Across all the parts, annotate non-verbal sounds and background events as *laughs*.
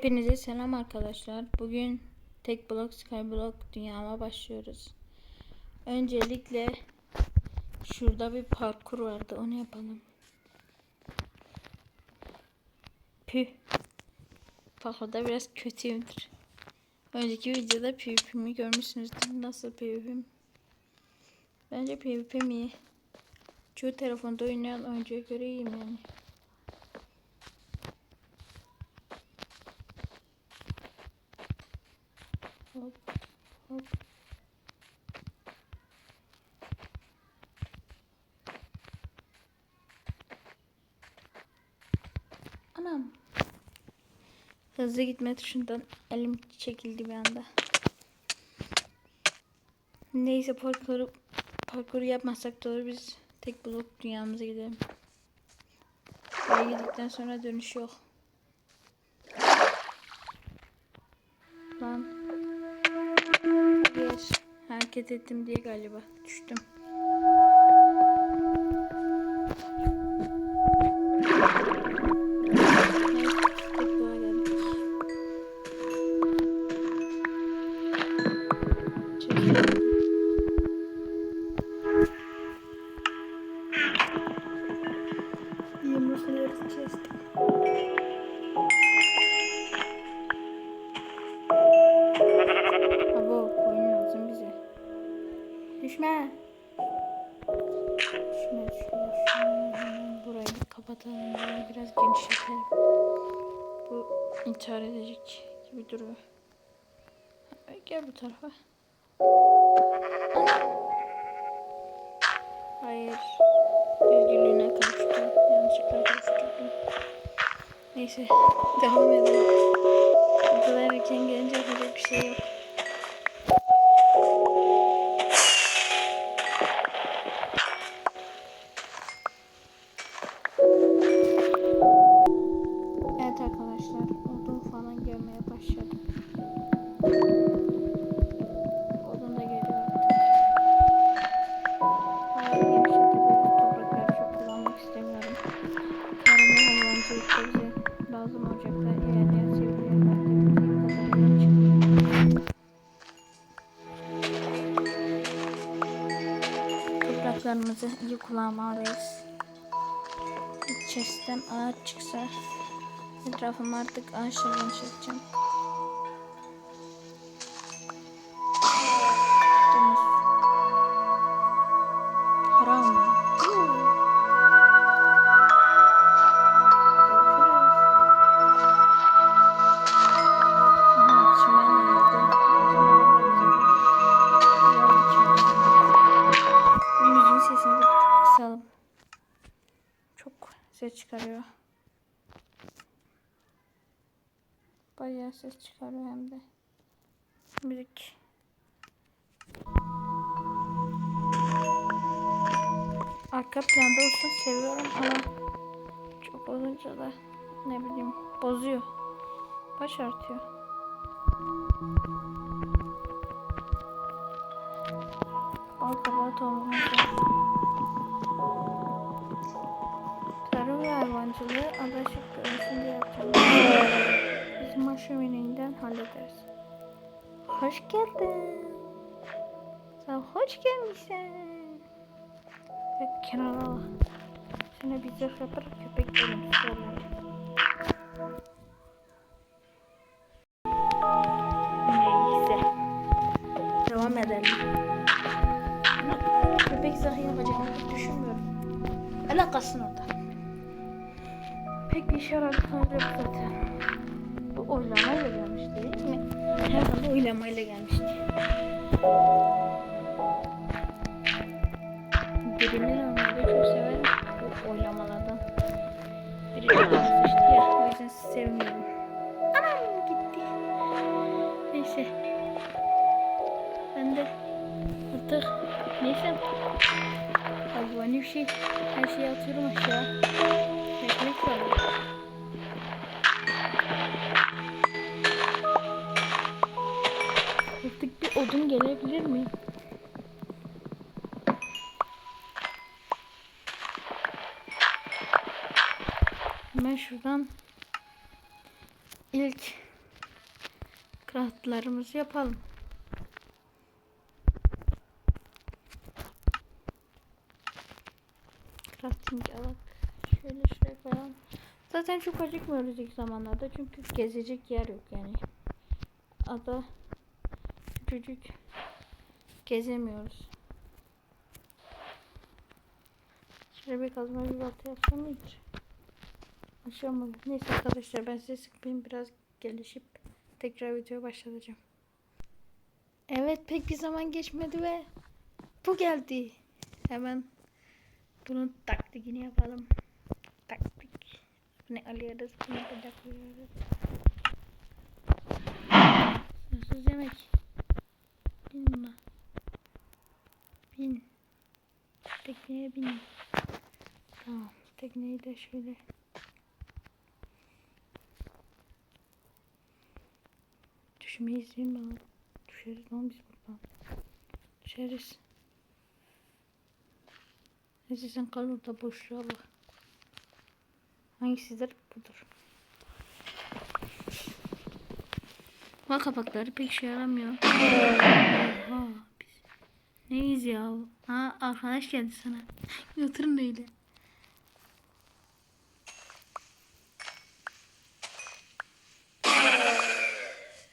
Hepinize selam arkadaşlar. Bugün tek blok skyblock dünyama başlıyoruz. Öncelikle şurada bir parkur vardı. Onu yapalım. Püh. Parkurda biraz kötüyümdür. Önceki videoda PvP'mi görmüşsünüzdür. Nasıl PvP'm? Bence PvP'm iyi. Çoğu telefonda oynayan oyuncuya göre iyiyim yani. Hop hop. Anam. Hızlı gitme tuşundan elim çekildi bir anda. Neyse parkuru parkuru yapmasak da olur biz tek blok dünyamıza gidelim. Buraya gittikten sonra dönüş yok. Hareket ettim diye galiba düştüm. Gibi duruyor. Gel bu tarafa. Hayır. Düzgünlüğüne kavuştu. Yanlışlıkla kavuşturdum. Neyse. Devam edelim. Bu kadar erken gelince yapacak bir şey yok. Topraklarımızı iyi kullanmalıyız. Chest'ten ağaç çıksa etrafımı artık ağaçla genişleteceğim. Artıyor. Bal kabağı tohumu. Tarım ve hayvancılığı adaşık görünsün diye yapacağım. Biz maşumininden hallederiz. Hoş geldin. Sen hoş gelmişsin. Evet kenara al. Bir zırh yaparak köpek görüntüsü alalım. Alakasın orada. Pek bir işe yaradığını yok zaten. Bu oylamayla gelmişti değil mi? Her zaman oylamayla gelmişti. Birini normalde çok severim. Bu oylamalardan. Biri de sıçtı ya. O yüzden sevmiyorum. Anam gitti. Neyse. Ben de artık neyse. Abi bir şey. Her şeyi atıyorum aşağı. Ekmek var. Artık bir odun gelebilir mi? Hemen şuradan ilk Craftlarımızı yapalım. Crafting alak. Şöyle şuraya koyalım. Zaten çok acıkmıyoruz ilk zamanlarda çünkü gezecek yer yok yani. Ada küçücük gezemiyoruz. Şöyle bir kazma bir balta yapsam hiç? Aşamadım. Neyse arkadaşlar ben size sıkmayayım biraz gelişip tekrar videoya başlatacağım. Evet pek bir zaman geçmedi ve bu geldi. Hemen bunun taktikini yapalım. Bunu alıyoruz. Bunu bıçaklıyoruz. Sınırsız yemek. Bin buna. Bin. Tekneye bin. Tamam. Tekneyi de şöyle. Düşmeyiz değil mi lan? Düşeriz lan biz buradan. Düşeriz. Neyse sen kal orada boşluğa bak. Hangisidir? Budur. Bak kapakları pek işe yaramıyor. Oha, neyiz ya? Ha arkadaş geldi sana. Yatırın öyle.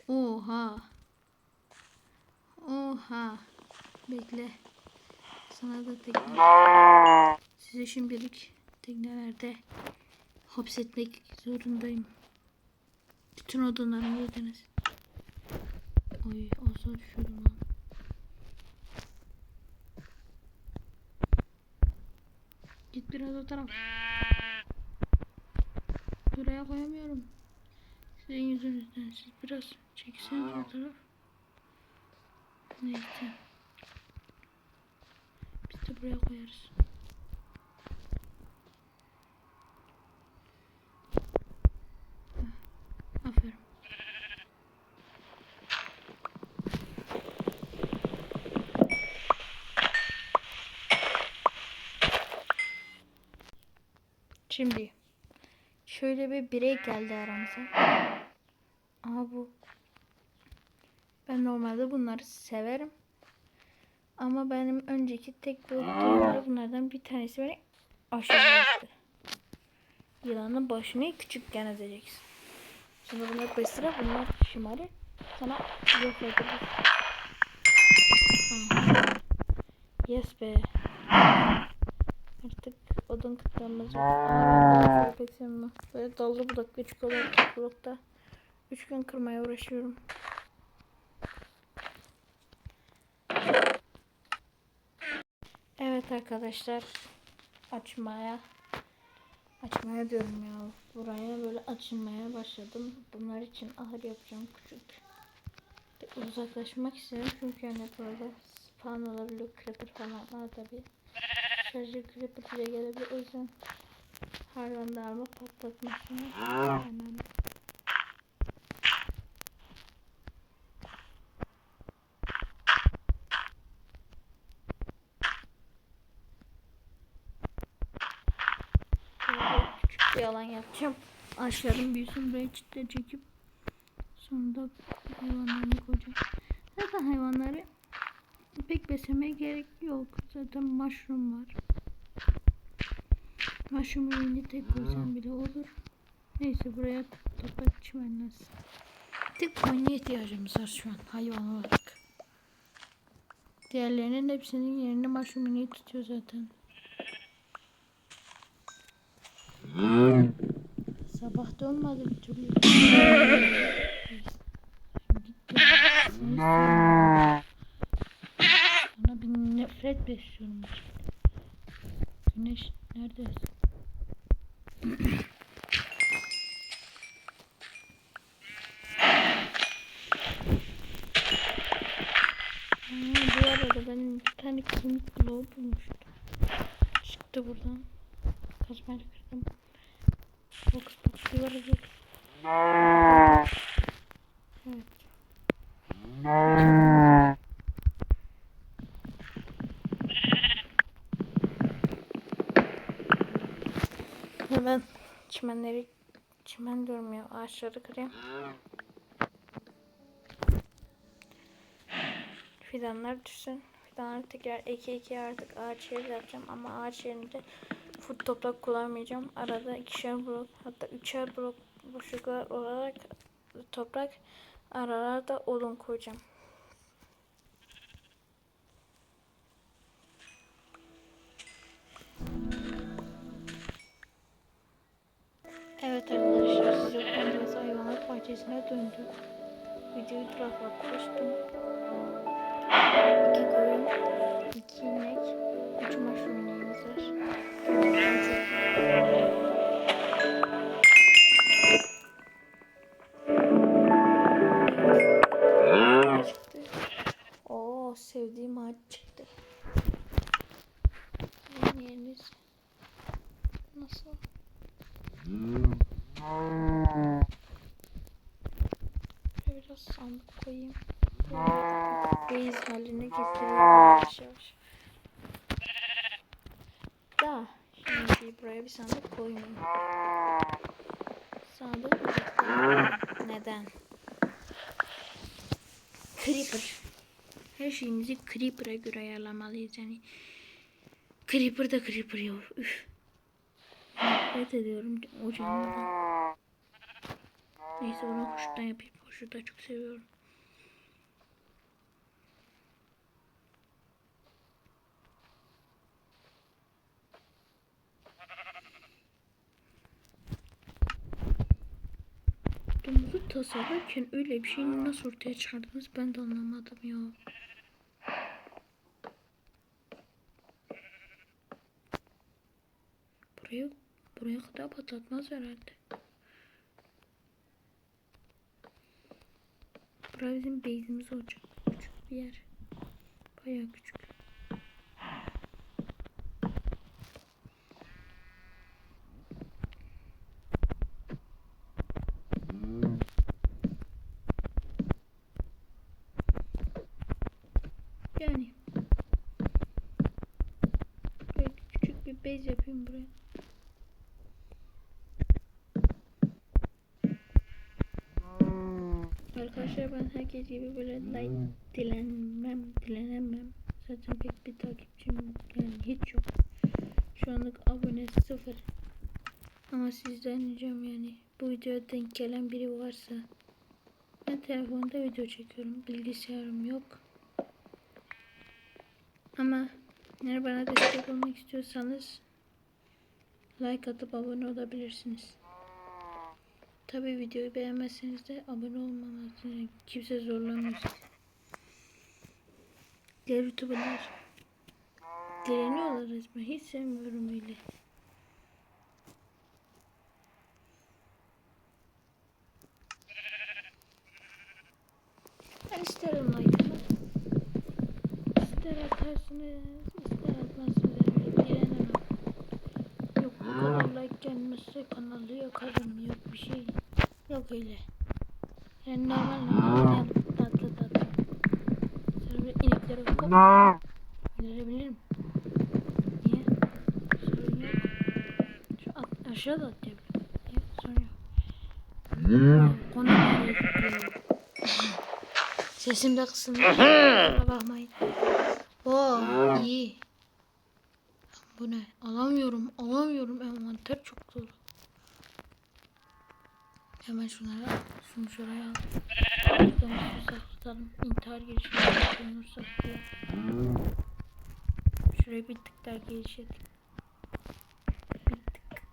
Oha. Oha. Bekle. Sana da tekne. Size şimdilik teknelerde hapsetmek zorundayım. Bütün odunlarımı yediniz. Oy olsa düşürdüm lan. Git biraz o taraf. Buraya koyamıyorum. Sizin yüzünüzden siz biraz çekseniz o taraf. Neyse. Biz de buraya koyarız. Şimdi şöyle bir birey geldi aramıza. Aha bu. Ben normalde bunları severim. Ama benim önceki tek bölümde bunlardan bir tanesi beni aşağı attı. Yılanın başını küçükken ezeceksin. Şimdi bunlar besire bunlar şımarı. Sana yok edilir. Yes be. Artık odun pek sevmem. Böyle dallı budak küçük olarak blokta. 3 gün kırmaya uğraşıyorum. Evet arkadaşlar açmaya açmaya diyorum ya. Buraya böyle açılmaya başladım. Bunlar için ahır yapacağım küçük. Bir uzaklaşmak istiyorum çünkü yani burada spawn olabilir creeper falan var tabi şarjı creeper bile gelebilir o yüzden hayvanlarımı patlatmasını istemem. Böyle küçük bir alan yapacağım. Ağaçların büyüsün buraya çitle çekip sonunda hayvanlarını koyacağım. Zaten hayvanları pek beslemeye gerek yok. Zaten mushroom var. Mushroom ürünü tek koysam bile olur. Neyse buraya toprak çimenler. Tek koyuna ihtiyacımız var şu an hayvan olarak. Diğerlerinin hepsinin yerini mushroom ürünü tutuyor zaten. Sabah da olmadı bir türlü. *laughs* Gitti. Sana bir nefret besliyorum. Güneş neredesin? Bu arada benim bir tane kemik bloğu bulmuştum. Çıktı buradan. Kazmayla ağaçları kırayım. Fidanlar düşsün. Fidanları tekrar eki eki artık ağaç yeri yapacağım ama ağaç yerinde full toprak kullanmayacağım. Arada ikişer blok hatta üçer blok boşluklar olarak toprak aralarda odun koyacağım. Döndük. Videoyu koştum. İki koyun, Uzakta. Neden? Creeper. Her şeyimizi Creeper'a göre ayarlamalıyız yani. Creeper da Creeper ya. Üf. Nefret ediyorum o canlıdan. Neyse bunu hoştan yapayım. Hoşu da çok seviyorum. Domuzu tasarlarken öyle bir şeyi nasıl ortaya çıkardınız ben de anlamadım ya. Buraya, buraya kadar patlatmaz herhalde. Burası bizim base'imiz olacak. Küçük bir yer. Bayağı küçük. Yani böyle küçük bir base yapayım buraya. Arkadaşlar ben herkes gibi böyle like dilenmem, dilenemem. Zaten pek bir takipçim yani hiç yok. Şu anlık abone sıfır. Ama sizden ricam yani bu videoya denk gelen biri varsa ben telefonda video çekiyorum. Bilgisayarım yok. Ama eğer bana destek olmak istiyorsanız like atıp abone olabilirsiniz. Tabi videoyu beğenmezseniz de abone olmamasını kimse zorlamıyor sizi. Diğer youtuberlar direniyorlar resmen. Hiç sevmiyorum öyle. Ben isterim like'ını. İster atarsınız, ister atmazsınız. Yani direnemem. Yok bu kadar like gelmezse kanalı yakarım yok bir şey. Yok öyle. Yani normal normal tatlı tatlı. Sonra böyle inekleri hop indirebilirim. Niye? Sorun yok. Şu at, aşağı da atlayabilirim. Niye? Sorun yok. Konu nereye gitti? Sesim de kısılmış. Bakmayın. Oo iyi. Bu ne? Alamıyorum, alamıyorum. Envanter çok zor. Hemen şunları al. Şunu şuraya al. Bir tutalım. İntihar girişimi yapılırsa diye. Şuraya bir tık daha gelişelim. Bir tık.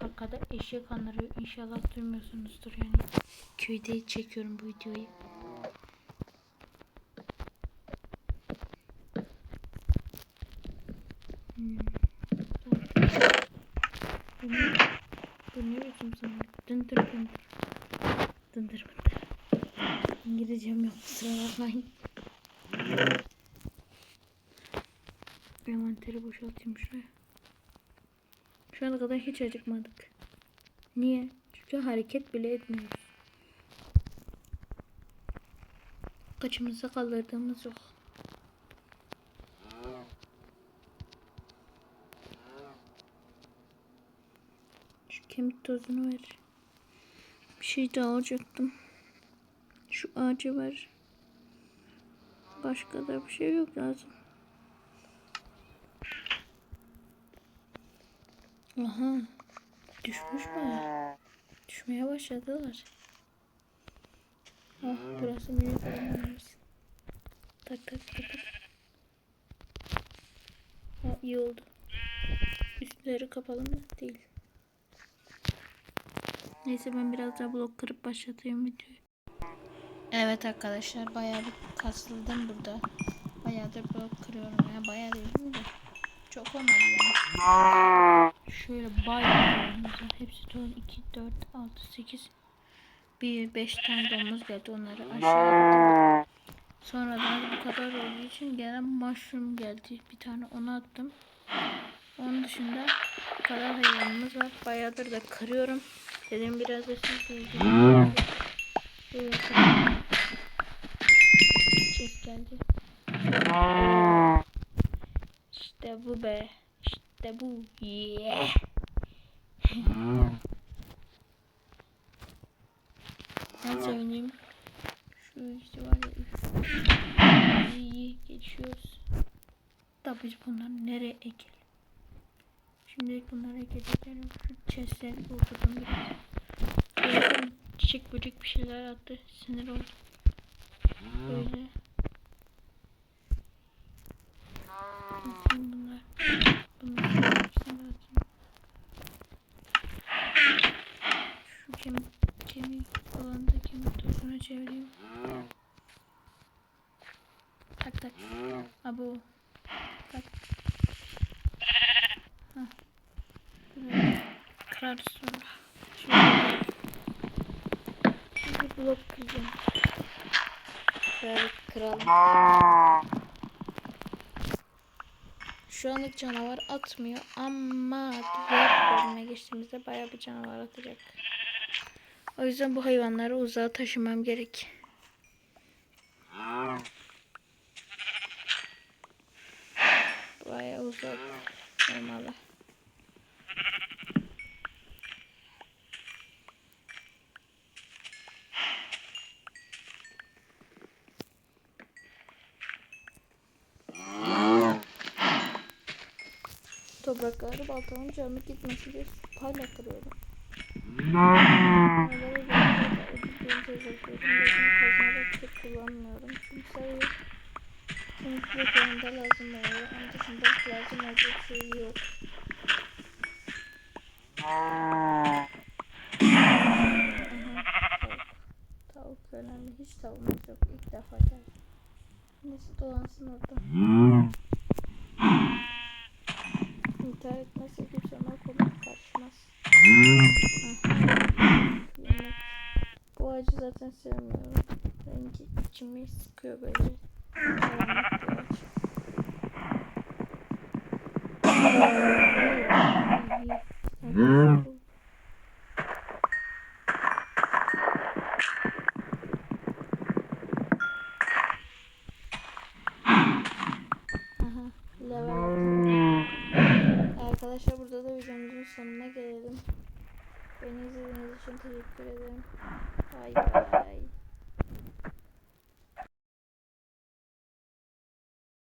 Arkada eşek anları inşallah duymuyorsunuzdur yani. Köyde çekiyorum bu videoyu. Hmm. Bu ne? Bu ne biçim sana? Dındır dındır. Dındır dındır. İngilizcem yok kusura bakmayın. Envanteri boşaltayım şuraya. Şu ana kadar hiç acıkmadık. Niye? Çünkü hareket bile etmiyoruz. Kaçımıza kaldırdığımız yok. Şu kemik tozunu ver. Bir şey daha alacaktım. Şu ağacı ver. Başka da bir şey yok lazım. Aha. Düşmüş mü? Düşmeye başladılar. Ah burası olmamış. Tak tak tak. tak. Ha iyi oldu. Üstleri kapalı mı? Değil. Neyse ben biraz daha blok kırıp başlatayım videoyu. Evet arkadaşlar bayağı bir kasıldım burada. Bayağıdır blok kırıyorum ya. Bayağı değil de. Çok olmadı yani. Şöyle bayağı. Hepsi dolu. 2, 4, 6, 8. 1, 5 tane domuz geldi. Onları aşağı attım. Sonradan bu kadar olduğu için gene mushroom geldi. Bir tane onu attım. Onun dışında bu kadar hayvanımız var. Bayağıdır da kırıyorum. Dedim biraz da sizle ilgili. Çek geldi. İşte bu be. İşte bu. Yeah. Ben sevineyim. Şu işte var ya. İyi geçiyoruz. Da biz bunları nereye ekelim? Şimdi bunları ekeceğim. Şu chestleri doldurdum biraz. Çiçek böcek bir şeyler attı. Sinir oldum. Böyle. Atayım bunlar. Bunlar hepsini atayım. Şu kemik, kemik falan da kemik tozuna çevireyim. Tak tak. Böyle Kırarız sonra. Şöyle. Şimdi blok kıracağım. Şöyle kıralım. Şu anlık canavar atmıyor ama diğer bölüme geçtiğimizde bayağı bir canavar atacak. O yüzden bu hayvanları uzağa taşımam gerek. Baltanın canı gitmesi diye payla kırıyorum. Kullanmıyorum. Çünkü sayı çünkü yanında lazım oluyor. Onun dışında lazım olacak şey yok. Tavuk. Önemli. Hiç tavuğumuz yok. İlk defa geldi. Neyse dolansın orada. İntihar etmezse kimse ona kolay karışmaz. Bu ağacı zaten sevmiyorum. Rengi içimi sıkıyor böyle. Karanlık bir ağaç.